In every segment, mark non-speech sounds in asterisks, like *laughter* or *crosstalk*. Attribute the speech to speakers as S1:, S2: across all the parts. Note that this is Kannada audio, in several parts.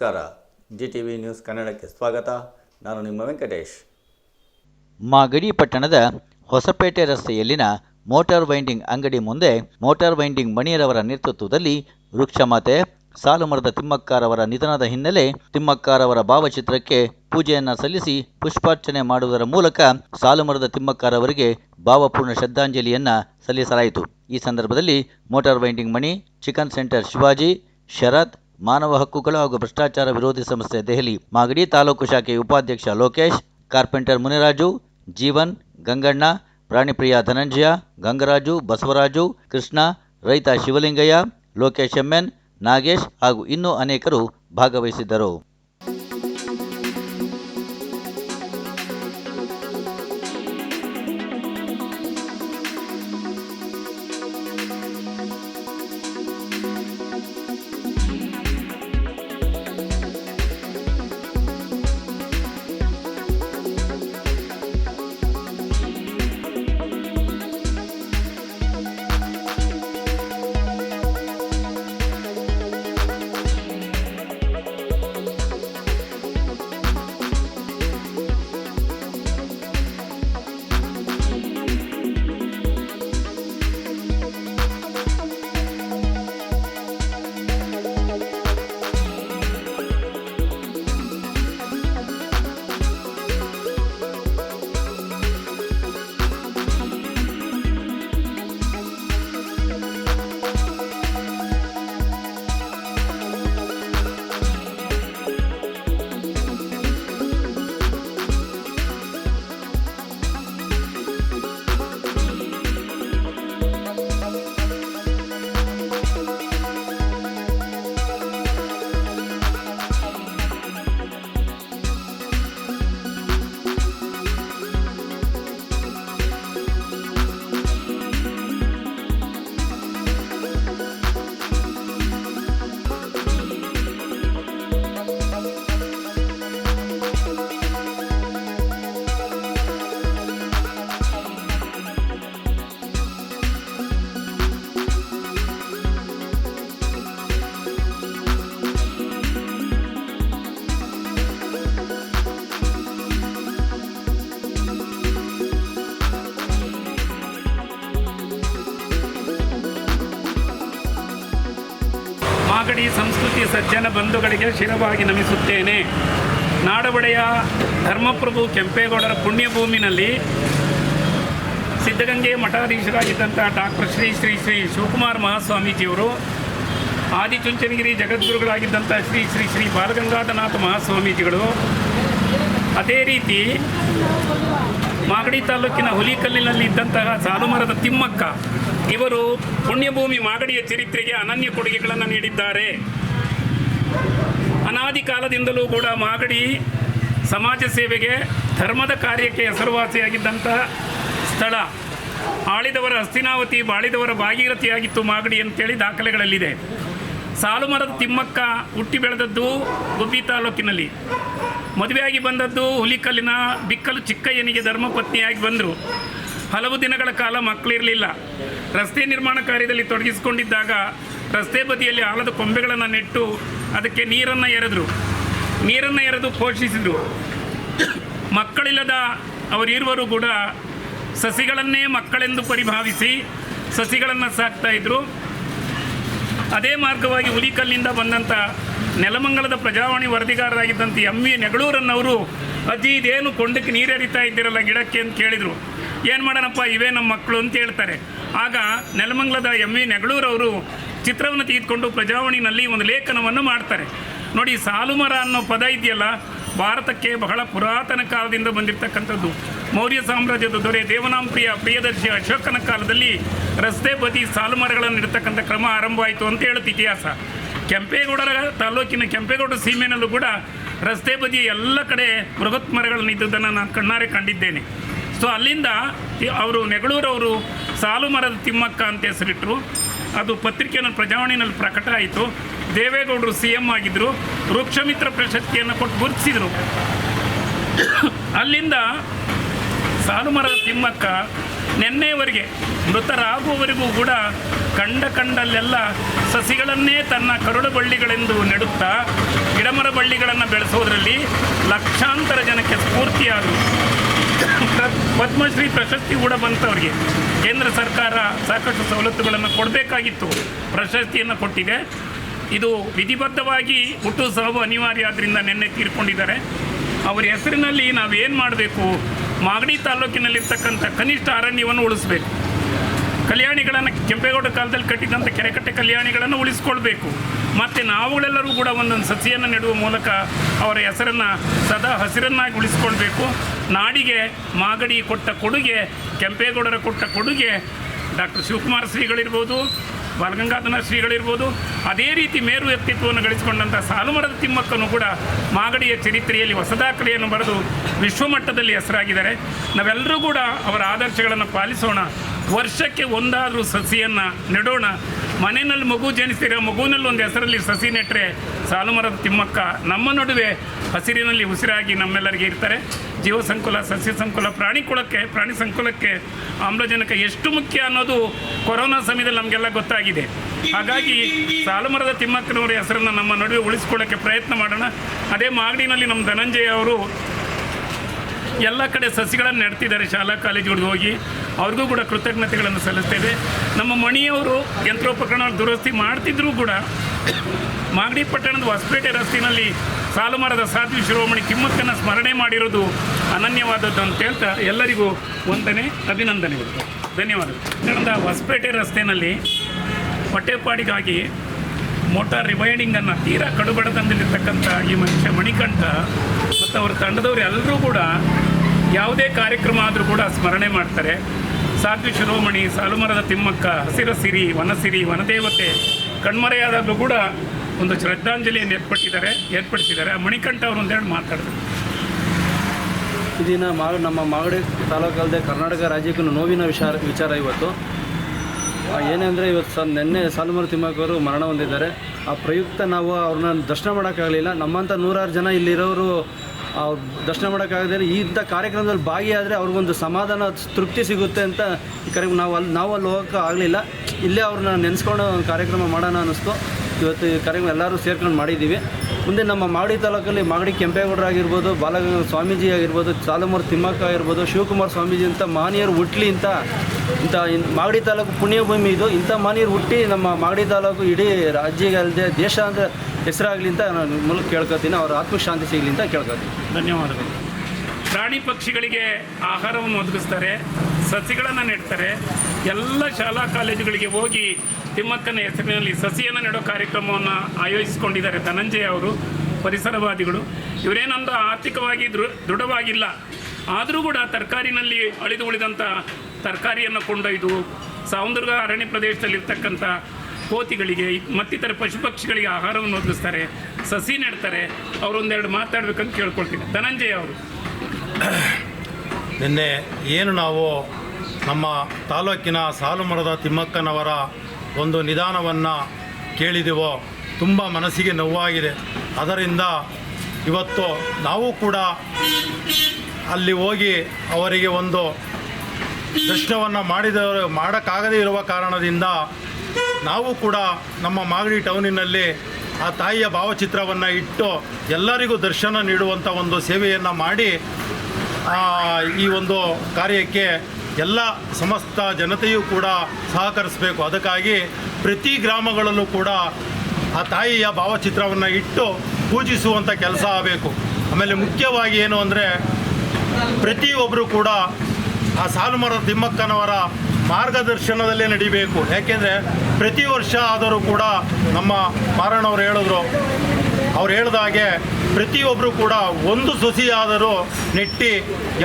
S1: ನಮಸ್ಕಾರ. ಜಿ ಟಿ ವಿ ನ್ಯೂಸ್ ಕನ್ನಡಕ್ಕೆ ಸ್ವಾಗತ. ನಾನು ನಿಮ್ಮ ವೆಂಕಟೇಶ್.
S2: ಮಾಗಡಿ ಪಟ್ಟಣದ ಹೊಸಪೇಟೆ ರಸ್ತೆಯಲ್ಲಿನ ಮೋಟಾರ್ ವೈಂಡಿಂಗ್ ಅಂಗಡಿ ಮುಂದೆ ಮೋಟಾರ್ ವೈಂಡಿಂಗ್ ಮಣಿಯರವರ ನೇತೃತ್ವದಲ್ಲಿ ವೃಕ್ಷಮಾತೆ, ಸಾಲುಮರದ ತಿಮ್ಮಕ್ಕಾರವರ ನಿಧನದ ಹಿನ್ನೆಲೆ ತಿಮ್ಮಕ್ಕಾರವರ ಭಾವಚಿತ್ರಕ್ಕೆ ಪೂಜೆಯನ್ನು ಸಲ್ಲಿಸಿ ಪುಷ್ಪಾರ್ಚನೆ ಮಾಡುವುದರ ಮೂಲಕ ಸಾಲುಮರದ ತಿಮ್ಮಕ್ಕಾರವರಿಗೆ ಭಾವಪೂರ್ಣ ಶ್ರದ್ಧಾಂಜಲಿಯನ್ನು ಸಲ್ಲಿಸಲಾಯಿತು. ಈ ಸಂದರ್ಭದಲ್ಲಿ motor winding Mani, chicken centre Shivaji, Sharath ಮಾನವ ಹಕ್ಕುಗಳು ಹಾಗೂ ಭ್ರಷ್ಟಾಚಾರ ವಿರೋಧಿ ಸಂಸ್ಥೆ ದೆಹಲಿ, ಮಾಗಡಿ ತಾಲೂಕು ಶಾಖೆಯ ಉಪಾಧ್ಯಕ್ಷ ಲೋಕೇಶ್, ಕಾರ್ಪೆಂಟರ್ ಮುನಿರಾಜು, ಜೀವನ್, ಗಂಗಣ್ಣ, ಪ್ರಾಣಿಪ್ರಿಯ ಧನಂಜಯ, ಗಂಗರಾಜು, ಬಸವರಾಜು, ಕೃಷ್ಣ, ರೈತ ಶಿವಲಿಂಗಯ್ಯ, ಲೋಕೇಶ್ ಎಂಎನ್ ನಾಗೇಶ್ ಹಾಗೂ ಇನ್ನೂ ಅನೇಕರು ಭಾಗವಹಿಸಿದ್ದರು.
S3: ಮಾಗಡಿ ಸಂಸ್ಕೃತಿ ಸಜ್ಜನ ಬಂಧುಗಳಿಗೆ ಶಿರವಾಗಿ ನಮಿಸುತ್ತೇನೆ. ನಾಡಬಡೆಯ ಧರ್ಮಪ್ರಭು ಕೆಂಪೇಗೌಡರ ಪುಣ್ಯಭೂಮಿನಲ್ಲಿ ಸಿದ್ಧಗಂಗೆ ಮಠಾಧೀಶರಾಗಿದ್ದಂಥ ಡಾಕ್ಟರ್ ಶ್ರೀ ಶ್ರೀ ಶ್ರೀ ಶಿವಕುಮಾರ್ ಮಹಾಸ್ವಾಮೀಜಿಯವರು, ಆದಿಚುಂಚನಗಿರಿ ಜಗದ್ಗುರುಗಳಾಗಿದ್ದಂಥ ಶ್ರೀ ಶ್ರೀ ಶ್ರೀ ಬಾಲಗಂಗಾಧನಾಥ ಮಹಾಸ್ವಾಮೀಜಿಗಳು, ಅದೇ ರೀತಿ ಮಾಗಡಿ ತಾಲೂಕಿನ ಹುಲಿಕಲ್ಲಿನಲ್ಲಿ ಇದ್ದಂತಹ ಸಾಲುಮರದ ತಿಮ್ಮಕ್ಕ ಇವರು ಪುಣ್ಯಭೂಮಿ ಮಾಗಡಿಯ ಚರಿತ್ರೆಗೆ ಅನನ್ಯ ಕೊಡುಗೆಗಳನ್ನು ನೀಡಿದ್ದಾರೆ. ಅನಾದಿ ಕಾಲದಿಂದಲೂ ಕೂಡ ಮಾಗಡಿ ಸಮಾಜ ಸೇವೆಗೆ, ಧರ್ಮದ ಕಾರ್ಯಕ್ಕೆ ಹೆಸರುವಾಸಿಯಾಗಿದ್ದಂಥ ಸ್ಥಳ. ಆಳಿದವರ ಹಸ್ತಿನಾವತಿ ಬಾಳಿದವರ ಭಾಗೀರಥಿಯಾಗಿತ್ತು ಮಾಗಡಿ ಅಂತೇಳಿ ದಾಖಲೆಗಳಲ್ಲಿದೆ. ಸಾಲುಮರದ ತಿಮ್ಮಕ್ಕ ಹುಟ್ಟಿ ಬೆಳೆದದ್ದು ಗುಬ್ಬಿ ತಾಲೂಕಿನಲ್ಲಿ. ಮದುವೆಯಾಗಿ ಬಂದದ್ದು ಹುಲಿಕಲ್ಲಿನ ಬಿಕ್ಕಲು ಚಿಕ್ಕಯ್ಯನಿಗೆ ಧರ್ಮಪತ್ನಿಯಾಗಿ ಬಂದರು. ಹಲವು ದಿನಗಳ ಕಾಲ ಮಕ್ಕಳಿರಲಿಲ್ಲ. ರಸ್ತೆ ನಿರ್ಮಾಣ ಕಾರ್ಯದಲ್ಲಿ ತೊಡಗಿಸಿಕೊಂಡಿದ್ದಾಗ ರಸ್ತೆ ಬದಿಯಲ್ಲಿ ಆಲದ ಕೊಂಬೆಗಳನ್ನು ನೆಟ್ಟು ಅದಕ್ಕೆ ನೀರನ್ನು ಎರೆದರು. ನೀರನ್ನು ಎರೆದು ಪೋಷಿಸಿದರು. ಮಕ್ಕಳಿಲ್ಲದ ಅವರಿರುವರು ಕೂಡ ಸಸಿಗಳನ್ನೇ ಮಕ್ಕಳೆಂದು ಪರಿಭಾವಿಸಿ ಸಸಿಗಳನ್ನು ಸಾಕ್ತಾ ಇದ್ರು. ಅದೇ ಮಾರ್ಗವಾಗಿ ಹುಲಿಕಲ್ಲಿಂದ ಬಂದಂಥ ನೆಲಮಂಗಲದ ಪ್ರಜಾವಾಣಿ ವರದಿಗಾರರಾಗಿದ್ದಂಥ ಎಂ ವಿ ನೆಗಳೂರನ್ನವರು, ಅಜ್ಜಿ, ಇದೇನು ಕೊಂಡಕ್ಕೆ ನೀರು ಎರಿತಾ ಇದ್ದೀರಲ್ಲ ಗಿಡಕ್ಕೆ? ಅಂತ ಕೇಳಿದರು. ಏನು ಮಾಡೋಣಪ್ಪ, ಇವೇ ನಮ್ಮ ಮಕ್ಕಳು ಅಂತ ಹೇಳ್ತಾರೆ. ಆಗ ನೆಲಮಂಗಲದ ಎಂ ವಿ ನೆಗಳೂರವರು ಚಿತ್ರವನ್ನು ತೆಗೆದುಕೊಂಡು ಪ್ರಜಾವಾಣಿನಲ್ಲಿ ಒಂದು ಲೇಖನವನ್ನು ಮಾಡ್ತಾರೆ. ನೋಡಿ ಸಾಲುಮರ ಅನ್ನೋ ಪದ ಇದೆಯಲ್ಲ, ಭಾರತಕ್ಕೆ ಬಹಳ ಪುರಾತನ ಕಾಲದಿಂದ ಬಂದಿರತಕ್ಕಂಥದ್ದು. ಮೌರ್ಯ ಸಾಮ್ರಾಜ್ಯದ ದೊರೆ ದೇವನಾಂಪ್ರಿಯ ಪ್ರಿಯದರ್ಶಿ ಅಶೋಕನ ಕಾಲದಲ್ಲಿ ರಸ್ತೆ ಬದಿ ಸಾಲುಮರಗಳನ್ನು ಇಡ್ತಕ್ಕಂಥ ಕ್ರಮ ಆರಂಭ ಆಯಿತು ಅಂತ ಹೇಳುತ್ತೆ ಇತಿಹಾಸ. ಕೆಂಪೇಗೌಡರ ತಾಲೂಕಿನ ಕೆಂಪೇಗೌಡ ಸೀಮೆನಲ್ಲೂ ಕೂಡ ರಸ್ತೆ ಬದಿ ಎಲ್ಲ ಕಡೆ ಬೃಹತ್ ಮರಗಳನ್ನು ಇದ್ದುದನ್ನು ನಾನು ಕಣ್ಣಾರೆ ಕಂಡಿದ್ದೇನೆ. ಸೊ ಅಲ್ಲಿಂದ ಅವರು ನೆಗಳೂರವರು ಸಾಲು ಮರದ ತಿಮ್ಮಕ್ಕ ಅಂತ ಹೆಸರಿಟ್ಟರು ಅದು ಪತ್ರಿಕೆಯನ್ನು ಪ್ರಜಾವಾಣಿನಲ್ಲಿ ಪ್ರಕಟ ಆಯಿತು. ದೇವೇಗೌಡರು ಸಿ ಎಂ ಆಗಿದ್ದರು ವೃಕ್ಷಮಿತ್ರ ಪ್ರಶಸ್ತಿಯನ್ನು ಕೊಟ್ಟು ಗುರುತಿಸಿದರು. ಅಲ್ಲಿಂದ ಸಾಲುಮರದ ತಿಮ್ಮಕ್ಕ ನಿನ್ನೆಯವರೆಗೆ ಮೃತರಾಗುವವರೆಗೂ ಕೂಡ ಕಂಡ ಕಂಡಲ್ಲೆಲ್ಲ ಸಸಿಗಳನ್ನೇ ತನ್ನ ಕರುಳು ಬಳ್ಳಿಗಳೆಂದು ನೆಡುತ್ತಾ ಗಿಡಮರ ಬಳ್ಳಿಗಳನ್ನು ಬೆಳೆಸೋದರಲ್ಲಿ ಲಕ್ಷಾಂತರ ಜನಕ್ಕೆ ಸ್ಫೂರ್ತಿಯಾದರು. ಪದ್ಮಶ್ರೀ ಪ್ರಶಸ್ತಿ ಕೂಡ ಬಂತವ್ರಿಗೆ. ಕೇಂದ್ರ ಸರ್ಕಾರ ಸಾಕಷ್ಟು ಸವಲತ್ತುಗಳನ್ನು ಕೊಡಬೇಕಾಗಿತ್ತು. ಪ್ರಶಸ್ತಿಯನ್ನು ಕೊಟ್ಟಿದೆ. ಇದು ವಿಧಿಬದ್ಧವಾಗಿ ಹುಟ್ಟು ಸಾವು ಅನಿವಾರ್ಯ ಆದ್ದರಿಂದ ನಿನ್ನೆ ತೀರ್ಕೊಂಡಿದ್ದಾರೆ. ಅವರ ಹೆಸರಿನಲ್ಲಿ ನಾವೇನು ಮಾಡಬೇಕು? ಮಾಗಡಿ ತಾಲೂಕಿನಲ್ಲಿರ್ತಕ್ಕಂಥ ಕನಿಷ್ಠ ಅರಣ್ಯವನ್ನು ಉಳಿಸಬೇಕು. ಕಲ್ಯಾಣಿಗಳನ್ನು ಕೆಂಪೇಗೌಡ ಕಾಲದಲ್ಲಿ ಕಟ್ಟಿದಂಥ ಕೆರೆಕಟ್ಟೆ ಕಲ್ಯಾಣಿಗಳನ್ನು ಉಳಿಸ್ಕೊಳ್ಬೇಕು. ಮತ್ತು ನಾವುಗಳೆಲ್ಲರೂ ಕೂಡ ಒಂದೊಂದು ಸಸಿಯನ್ನು ನೆಡುವ ಮೂಲಕ ಅವರ ಹೆಸರನ್ನು ಸದಾ ಹಸಿರನ್ನಾಗಿ ಉಳಿಸ್ಕೊಳ್ಬೇಕು. ನಾಡಿಗೆ ಮಾಗಡಿ ಕೊಟ್ಟ ಕೊಡುಗೆ, ಕೆಂಪೇಗೌಡರ ಕೊಟ್ಟ ಕೊಡುಗೆ, ಡಾಕ್ಟರ್ ಶಿವಕುಮಾರ ಶ್ರೀಗಳಿರ್ಬೋದು, ಬಾಲಗಂಗಾಧರ ಶ್ರೀಗಳಿರ್ಬೋದು, ಅದೇ ರೀತಿ ಮೇರು ವ್ಯಕ್ತಿತ್ವವನ್ನು ಗಳಿಸಿಕೊಂಡಂಥ ಸಾಲುಮರದ ತಿಮ್ಮಕ್ಕನು ಕೂಡ ಮಾಗಡಿಯ ಚರಿತ್ರೆಯಲ್ಲಿ ಹೊಸ ದಾಖಲೆಯನ್ನು ಬರೆದು ವಿಶ್ವಮಟ್ಟದಲ್ಲಿ ಹೆಸರಾಗಿದ್ದಾರೆ. ನಾವೆಲ್ಲರೂ ಕೂಡ ಅವರ ಆದರ್ಶಗಳನ್ನು ಪಾಲಿಸೋಣ. ವರ್ಷಕ್ಕೆ ಒಂದಾದರೂ ಸಸಿಯನ್ನು ನೆಡೋಣ. ಮನೆಯಲ್ಲಿ ಮಗು ಜನಿಸಿರೋ ಮಗುವಿನಲ್ಲಿ ಒಂದು ಹೆಸರಲ್ಲಿ ಸಸಿ ನೆಟ್ಟರೆ ಸಾಲುಮರದ ತಿಮ್ಮಕ್ಕ. ನಮ್ಮ ನಡುವೆ ಹಸಿರಿನಲ್ಲಿ ಉಸಿರಾಗಿ ನಮ್ಮೆಲ್ಲರಿಗೆ ಇರ್ತಾರೆ. ಜೀವ ಸಂಕುಲ, ಸಸ್ಯ ಸಂಕುಲ, ಪ್ರಾಣಿ ಕುಳಕ್ಕೆ ಪ್ರಾಣಿ ಸಂಕುಲಕ್ಕೆ ಆಮ್ಲಜನಕ ಎಷ್ಟು ಮುಖ್ಯ ಅನ್ನೋದು ಕೊರೋನಾ ಸಮಯದಲ್ಲಿ ನಮಗೆಲ್ಲ ಗೊತ್ತಾಗಿದೆ. ಹಾಗಾಗಿ ಸಾಲುಮರದ ತಿಮ್ಮಕ್ಕನವರ ಹೆಸರನ್ನು ನಮ್ಮ ನಡುವೆ ಉಳಿಸ್ಕೊಳ್ಳೋಕ್ಕೆ ಪ್ರಯತ್ನ ಮಾಡೋಣ. ಅದೇ ಮಾಗಡಿನಲ್ಲಿ ನಮ್ಮ ಧನಂಜಯ ಅವರು ಎಲ್ಲ ಕಡೆ ಸಸಿಗಳನ್ನು ನೆಡ್ತಿದ್ದಾರೆ ಶಾಲಾ ಕಾಲೇಜುಗಳಿಗೆ ಹೋಗಿ. ಅವ್ರಿಗೂ ಕೂಡ ಕೃತಜ್ಞತೆಗಳನ್ನು ಸಲ್ಲಿಸ್ತೇವೆ ನಮ್ಮ ಮಣಿಯವರು ಯಂತ್ರೋಪಕರಣ ದುರಸ್ತಿ ಮಾಡ್ತಿದ್ರೂ ಕೂಡ ಮಾಗಡಿ ಪಟ್ಟಣದ ಹೊಸಪೇಟೆ ರಸ್ತೆಯಲ್ಲಿ ಸಾಲುಮರದ ಸಾಧ್ವಿ ಶಿರೋಮಣಿ ತಿಮ್ಮಕ್ಕನ ಸ್ಮರಣೆ ಮಾಡಿರೋದು ಅನನ್ಯವಾದದ್ದು ಅಂತ ಹೇಳ್ತಾ ಎಲ್ಲರಿಗೂ ವಂದನೆ, ಅಭಿನಂದನೆಗಳು. ಧನ್ಯವಾದಗಳು. ಪಟ್ಟಣದ ಹೊಸಪೇಟೆ ರಸ್ತೆಯಲ್ಲಿ ಹೊಟ್ಟೆಪಾಡಿಗಾಗಿ ಮೋಟಾರ್ ರಿವೈಡಿಂಗನ್ನು ತೀರಾ ಕಡುಬಡತನದಲ್ಲಿರ್ತಕ್ಕಂಥ ಈ ಮನುಷ್ಯ ಮಣಿಕಂಠ ಮತ್ತು ಅವರ ತಂಡದವರು ಎಲ್ಲರೂ ಕೂಡ ಯಾವುದೇ ಕಾರ್ಯಕ್ರಮ ಆದರೂ ಕೂಡ ಸ್ಮರಣೆ ಮಾಡ್ತಾರೆ. ಸಾಧ್ವಿ ಶಿರೋಮಣಿ, ಸಾಲುಮರದ ತಿಮ್ಮಕ್ಕ ಹಸಿರ ಸಿರಿ ವನಸಿರಿ, ವನದೇವತೆ, ಕಣ್ಮರೆಯಾದಾಗಲೂ ಕೂಡ ಒಂದು ಶ್ರದ್ಧಾಂಜಲಿಯನ್ನು ಏರ್ಪಟ್ಟಿದ್ದಾರೆ, ಏರ್ಪಡಿಸಿದ್ದಾರೆ. ಮಣಿಕಂಠ ಅವರು ಒಂದೆರಡು ಮಾತಾಡ್ತಾರೆ.
S4: ಈ ದಿನ ಮಾ ನಮ್ಮ ಮಾಗಡಿ ತಾಲೂಕಲ್ಲದೆ ಕರ್ನಾಟಕ ರಾಜ್ಯಕ್ಕೂ ನೋವಿನ ವಿಚಾರ ವಿಚಾರ ಇವತ್ತು. ಏನೆಂದರೆ ಇವತ್ತು ಸ ನಿನ್ನೆ ಸಾಲುಮರ ತಿಮ್ಮಕ್ಕವರು ಮರಣ ಹೊಂದಿದ್ದಾರೆ. ಆ ಪ್ರಯುಕ್ತ ನಾವು ಅವ್ರನ್ನ ದರ್ಶನ ಮಾಡೋಕ್ಕಾಗಲಿಲ್ಲ. ನಮ್ಮಂಥ ನೂರಾರು ಜನ ಇಲ್ಲಿರೋರು ಅವ್ರ ದರ್ಶನ ಮಾಡೋಕ್ಕಾಗದೇ ಇಂಥ ಕಾರ್ಯಕ್ರಮದಲ್ಲಿ ಭಾಗಿಯಾದರೆ ಅವ್ರಿಗೊಂದು ಸಮಾಧಾನ, ತೃಪ್ತಿ ಸಿಗುತ್ತೆ ಅಂತ ಈ ಕಾರ್ಯಕ್ರಮ ನಾವು ಅಲ್ಲಿ ನಾವು ಅಲ್ಲಿ ಹೋಗೋಕೆ ಆಗಲಿಲ್ಲ. ಇಲ್ಲೇ ಅವ್ರನ್ನ ನೆನೆಸ್ಕೊಂಡು ಕಾರ್ಯಕ್ರಮ ಮಾಡೋಣ ಅನ್ನಿಸ್ತು. ಇವತ್ತು ಈ ಕಾರ್ಯಕ್ರಮ ಎಲ್ಲರೂ ಸೇರ್ಕೊಂಡು ಮಾಡಿದ್ದೀವಿ. ಮುಂದೆ ನಮ್ಮ ಮಾಗಡಿ ತಾಲೂಕಲ್ಲಿ ಮಾಗಡಿ ಕೆಂಪೇಗೌಡರು ಆಗಿರ್ಬೋದು, ಬಾಲಗಂಗಾ ಸ್ವಾಮೀಜಿ ಆಗಿರ್ಬೋದು, ಸಾಲುಮೂರು ತಿಮ್ಮಕ್ಕ ಆಗಿರ್ಬೋದು, ಶಿವಕುಮಾರ್ ಸ್ವಾಮೀಜಿ ಅಂತ ಮಹನೀಯರು ಹುಟ್ಲಿ ಅಂತ ಇಂಥ ಮಾಗಡಿ ತಾಲೂಕು ಪುಣ್ಯಭೂಮಿ ಇದು. ಇಂಥ ಮಹನೀಯರು ಹುಟ್ಟಿ ನಮ್ಮ ಮಾಗಡಿ ತಾಲೂಕು ಇಡೀ ರಾಜ್ಯ ಅಲ್ಲದೆ ದೇಶ ಅಂದರೆ ಹೆಸರಾಗಲಿ ಅಂತ ನಾನು ಮೂಲಕ ಕೇಳ್ಕೊತೀನಿ ಅವ್ರ ಆತ್ಮಶಾಂತಿ ಸಿಗಲಿ ಅಂತ ಕೇಳ್ಕೊತೀನಿ
S3: ಧನ್ಯವಾದಗಳು. ಪ್ರಾಣಿ ಪಕ್ಷಿಗಳಿಗೆ ಆಹಾರವನ್ನು ಒದಗಿಸ್ತಾರೆ, ಸಸಿಗಳನ್ನು ನೆಡ್ತಾರೆ. ಎಲ್ಲ ಶಾಲಾ ಕಾಲೇಜುಗಳಿಗೆ ಹೋಗಿ ತಿಮ್ಮಕ್ಕನ ಹೆಸರಿನಲ್ಲಿ ಸಸಿಯನ್ನು ನೆಡೋ ಕಾರ್ಯಕ್ರಮವನ್ನು ಆಯೋಜಿಸಿಕೊಂಡಿದ್ದಾರೆ ಧನಂಜಯ ಅವರು, ಪರಿಸರವಾದಿಗಳು. ಇವರೇನೊಂದು ಆರ್ಥಿಕವಾಗಿ ದೃ, ದೃಢವಾಗಿಲ್ಲ. ಆದರೂ ಕೂಡ ತರಕಾರಿನಲ್ಲಿ ಅಳಿದು ಉಳಿದಂಥ ತರಕಾರಿಯನ್ನು ಕೊಂಡೊಯ್ದು ಸಾವಂದುರ್ಗ ಅರಣ್ಯ ಪ್ರದೇಶದಲ್ಲಿರ್ತಕ್ಕಂಥ ಕೋತಿಗಳಿಗೆ, ಮತ್ತಿತರ ಪಶು ಪಕ್ಷಿಗಳಿಗೆ ಆಹಾರವನ್ನು ಒದಗಿಸ್ತಾರೆ, ಸಸಿ ನೆಡ್ತಾರೆ, ಅವರೊಂದೆರಡು ಮಾತಾಡ್ಬೇಕಂತ ಕೇಳ್ಕೊಳ್ತೀನಿ. ಧನಂಜಯ ಅವರು. *coughs*
S5: ನಿನ್ನೆ ಏನು ನಾವು ನಮ್ಮ ತಾಲೂಕಿನ ಸಾಲುಮರದ ತಿಮ್ಮಕ್ಕನವರ ಒಂದು ನಿಧಾನವನ್ನು ಕೇಳಿದೆವೋ, ತುಂಬ ಮನಸ್ಸಿಗೆ ನೋವಾಗಿದೆ. ಅದರಿಂದ ಇವತ್ತು ನಾವು ಕೂಡ ಅಲ್ಲಿ ಹೋಗಿ ಅವರಿಗೆ ಒಂದು ದರ್ಶನವನ್ನು ಮಾಡಿದ, ಮಾಡೋಕ್ಕಾಗದೇ ಇರುವ ಕಾರಣದಿಂದ ನಾವು ಕೂಡ ನಮ್ಮ ಮಾಗಡಿ ಟೌನಿನಲ್ಲಿ ಆ ತಾಯಿಯ ಭಾವಚಿತ್ರವನ್ನು ಇಟ್ಟು ಎಲ್ಲರಿಗೂ ದರ್ಶನ ನೀಡುವಂಥ ಒಂದು ಸೇವೆಯನ್ನು ಮಾಡಿ ಈ ಒಂದು ಕಾರ್ಯಕ್ಕೆ ಎಲ್ಲ ಸಮಸ್ತ ಜನತೆಯೂ ಕೂಡ ಸಹಕರಿಸಬೇಕು. ಅದಕ್ಕಾಗಿ ಪ್ರತಿ ಗ್ರಾಮಗಳಲ್ಲೂ ಕೂಡ ಆ ತಾಯಿಯ ಭಾವಚಿತ್ರವನ್ನು ಇಟ್ಟು ಪೂಜಿಸುವಂಥ ಕೆಲಸ ಆಗಬೇಕು. ಆಮೇಲೆ ಮುಖ್ಯವಾಗಿ ಏನು ಅಂದರೆ ಪ್ರತಿಯೊಬ್ಬರು ಕೂಡ ಆ ಸಾಲುಮರ ತಿಮ್ಮಕ್ಕನವರ ಮಾರ್ಗದರ್ಶನದಲ್ಲೇ ನಡಿಬೇಕು. ಯಾಕೆಂದರೆ ಪ್ರತಿ ವರ್ಷ ಆದರೂ ಕೂಡ ನಮ್ಮ ಮಾರಣ್ಣವ್ರು ಹೇಳಿದ್ರು. ಅವ್ರು ಹೇಳ್ದ ಹಾಗೆ ಪ್ರತಿಯೊಬ್ಬರು ಕೂಡ ಒಂದು ಸೊಸಿಯಾದರೂ ನೆಟ್ಟಿ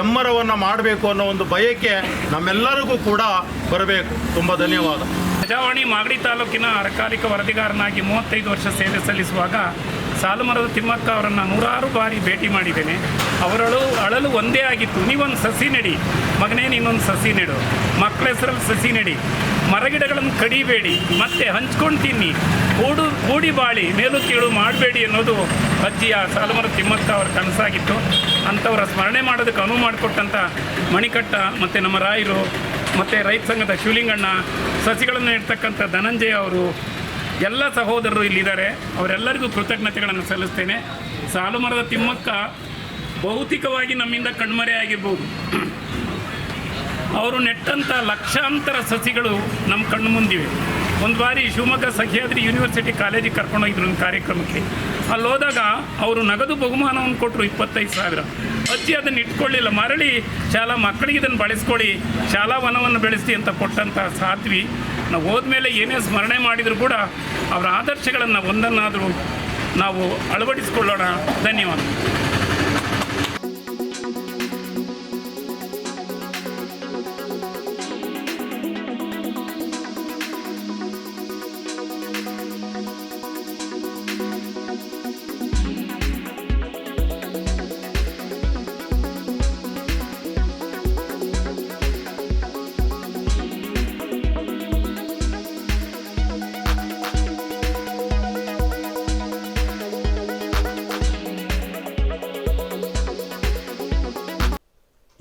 S5: ಎಮ್ಮರವನ್ನು ಮಾಡಬೇಕು ಅನ್ನೋ ಒಂದು ಬಯಕೆ ನಮ್ಮೆಲ್ಲರಿಗೂ ಕೂಡ ಬರಬೇಕು. ತುಂಬ ಧನ್ಯವಾದ.
S3: ಪ್ರಜಾವಾಣಿ ಮಾಗಡಿ ತಾಲೂಕಿನ ಅರಕಾಲಿಕ ವರದಿಗಾರನಾಗಿ ಮೂವತ್ತೈದು ವರ್ಷ ಸೇವೆ ಸಲ್ಲಿಸುವಾಗ ಸಾಲುಮರದ ತಿಮ್ಮಕ್ಕ ಅವರನ್ನು ನೂರಾರು ಬಾರಿ ಭೇಟಿ ಮಾಡಿದ್ದೇನೆ. ಅವರಳು ಅಳಲು ಒಂದೇ ಆಗಿತ್ತು. ನೀವೊಂದು ಸಸಿ ನೆಡಿ. ಮಗನೇ ನೀನೊಂದು ಸಸಿ ನೆಡು. ಮಕ್ಕಳ ಹೆಸರಲ್ಲಿ ಸಸಿ ನೆಡಿ. ಮರಗಿಡಗಳನ್ನು ಕಡಿಬೇಡಿ. ಮತ್ತೆ ಹಂಚ್ಕೊಂಡು ತಿನ್ನಿ. ಕೂಡು, ಕೂಡಿ ಬಾಳಿ. ಮೇಲು ಕೀಳು ಮಾಡಬೇಡಿ ಅನ್ನೋದು ಅಜ್ಜಿಯ ಸಾಲುಮರ ತಿಮ್ಮಕ್ಕ ಅವರ ಕನಸಾಗಿತ್ತು. ಅಂಥವರ ಸ್ಮರಣೆ ಮಾಡೋದಕ್ಕೆ ಅನುವು ಮಾಡಿಕೊಟ್ಟಂಥ ಮಣಿಕಟ್ಟ, ಮತ್ತು ನಮ್ಮ ರಾಯರು, ಮತ್ತು ರೈತ ಸಂಘದ ಶಿವಲಿಂಗಣ್ಣ, ಸಸಿಗಳನ್ನು ಇಡ್ತಕ್ಕಂಥ ಧನಂಜಯ ಅವರು, ಎಲ್ಲ ಸಹೋದರರು ಇಲ್ಲಿದ್ದಾರೆ. ಅವರೆಲ್ಲರಿಗೂ ಕೃತಜ್ಞತೆಗಳನ್ನು ಸಲ್ಲಿಸ್ತೇನೆ. ಸಾಲುಮರದ ತಿಮ್ಮಕ್ಕ ಭೌತಿಕವಾಗಿ ನಮ್ಮಿಂದ ಕಣ್ಮರೆ ಆಗಿರ್ಬೋದು. ಅವರು ನೆಟ್ಟಂಥ ಲಕ್ಷಾಂತರ ಸಸಿಗಳು ನಮ್ಮ ಕಣ್ಣು ಮುಂದಿವೆ. ಒಂದು ಬಾರಿ ಶಿವಮೊಗ್ಗ ಸಹ್ಯಾದ್ರಿ ಯೂನಿವರ್ಸಿಟಿ ಕಾಲೇಜಿಗೆ ಕರ್ಕೊಂಡೋಗಿದ್ರು ಒಂದು ಕಾರ್ಯಕ್ರಮಕ್ಕೆ. ಅಲ್ಲಿ ಹೋದಾಗ ಅವರು ನಗದು ಬಹುಮಾನವನ್ನು ಕೊಟ್ಟರು ಇಪ್ಪತ್ತೈದು ಸಾವಿರ. ಅಜ್ಜಿ ಅದನ್ನು ಇಟ್ಕೊಳ್ಳಿಲ್ಲ. ಮರಳಿ ಶಾಲಾ ಮಕ್ಕಳಿಗೆ ಇದನ್ನು ಬಳಸ್ಕೊಳ್ಳಿ, ಶಾಲಾ ವನವನ್ನು ಬೆಳೆಸಿ ಅಂತ ಕೊಟ್ಟಂಥ ಸಾಧ್ವಿ. ನಾವು ಹೋದ್ಮೇಲೆ ಏನೇ ಸ್ಮರಣೆ ಮಾಡಿದರೂ ಕೂಡ ಅವರ ಆದರ್ಶಗಳನ್ನು ಒಂದನ್ನಾದರೂ ನಾವು ಅಳವಡಿಸಿಕೊಳ್ಳೋಣ. ಧನ್ಯವಾದ